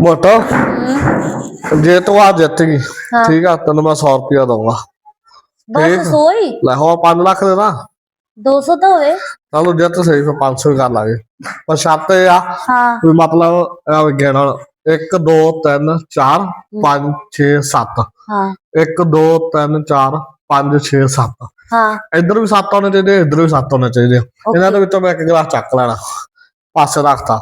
ਮੋਟਾ? ਜੇ ਤੂੰ ਆ ਜਿੱਤ ਗਈ ਹਾਂ। ਠੀਕ ਆ ਤੈਨੂੰ ਮੈਂ 100 ਰੁਪਇਆ ਦਊਂਗਾ। ਠੀਕ। ਬਸ ਸੋਈ? ਲੈ ਹੋ 5 ਲੱਖ ਦੇ ਨਾ 200 ਤਾਂ ਹੋਵੇ। ਚਲੋ ਜਿੱਤ ਸਹੀ ਫਿਰ 500 ਹੀ ਕਰ ਲਾਂਗੇ। ਪਰ ਸ਼ਰਤ ਇਹ ਆ ਹਾਂ। ਵੀ ਮਤਲਬ ਆ ਗਿਣ 1 2 3 4 5 6 7 ਹਾਂ। 1 2 3 4 5 6 7 ਹਾਂ। ਇੱਧਰ ਵੀ 7 ਹੋਣੇ ਚਾਹੀਦੇ ਇੱਧਰ ਵੀ 7 ਹੋਣੇ ਚਾਹੀਦੇ ਇਹਨਾਂ ਦੇ ਵਿੱਚੋਂ ਮੈਂ ਇੱਕ ਗਲਾਸ ਚੱਕ ਲੈਣਾ। ਪਾਸੇ ਰੱਖਤਾ।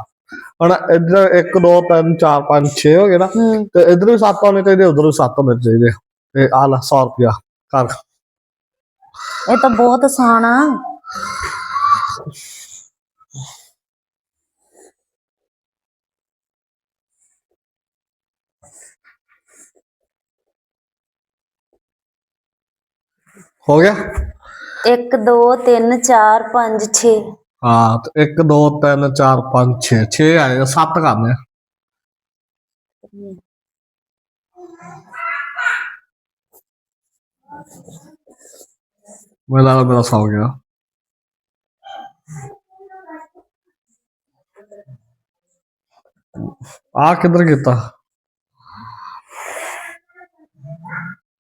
ਹੁਣ ਇੱਧਰ 1 2 3 4 5 6 ਹੋ ਗਏ ਨਾ। ਤੇ ਇੱਧਰ ਵੀ 7 ਹੋਣੇ ਚਾਹੀਦੇ ਉੱਧਰ ਵੀ 7 ਹੋਣੇ ਚਾਹੀਦੇ। ਤੇ ਆ ਲੈ 100 ਰੁਪਿਆ ਕਰ। ਇਹ ਤਾਂ ਬਹੁਤ ਆਸਾਨ ਆ। ਹੋ ਗਿਆ? 1 2 3 4 5 6 ਹਾਂ, ਤੇ 1 2 3 4 5 6 6 ਆਏਗਾ 7 ਕਰਨੇ ਆ। ਮੇਰਾ ਮੇਰਾ ਸੌ ਗਿਆ। ਆ ਕਿੱਧਰ ਕੀਤਾ?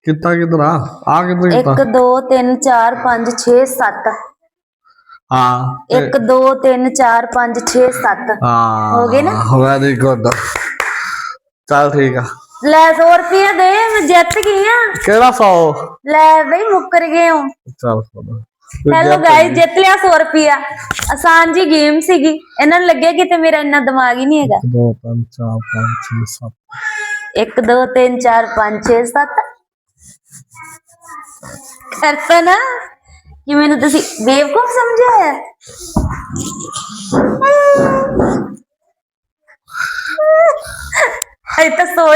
ਕਿੱਤਾ ਕਿੱਧਰ ਆ? ਆ ਕਿੱਧਰ 1 ਕੀਤਾ 2 3 4 5 6 7 ਹਾਂ ਤੇ- 1 2 3 4 5 6 7 ਹਾਂ ਹੋ ਗਏ ਨਾ? Very good. ਚੱਲ ਠੀਕ ਆ। ਲੈ 100 ਰੁਪਏ ਦੇ ਮੈਂ ਜਿੱਤ ਗਈ ਆ। ਕਿਹੜਾ ਸੌ? ਲੈ ਬਈ ਮੁੱਕਰ ਗਏ ਹੋ। ਚੱਲ ਹੈਲੋ ਗਾਇਸ ਜਿੱਤ ਲਿਆ 100 ਰੁਪਿਆ ਆਸਾਨ ਜੀ ਗੇਮ ਸੀਗੀ। ਇਹਨਾਂ ਨੂੰ ਲੱਗਿਆ ਕਿ ਤੇ ਮੇਰਾ ਇੰਨਾ ਦਿਮਾਗ ਹੀ ਨਹੀਂ ਹੈਗਾ। 2 5 4 5 6 7 1 2 3 4 5 6 7 ਕਰਤਾ ਨਾ। ਕਿ ਮੈਨੂੰ ਤੁਸੀਂ ਬੇਵਕੂਫ ਸਮਝਿਆ ਹੈ ਇਹ ਤਾਂ ਸੋਚ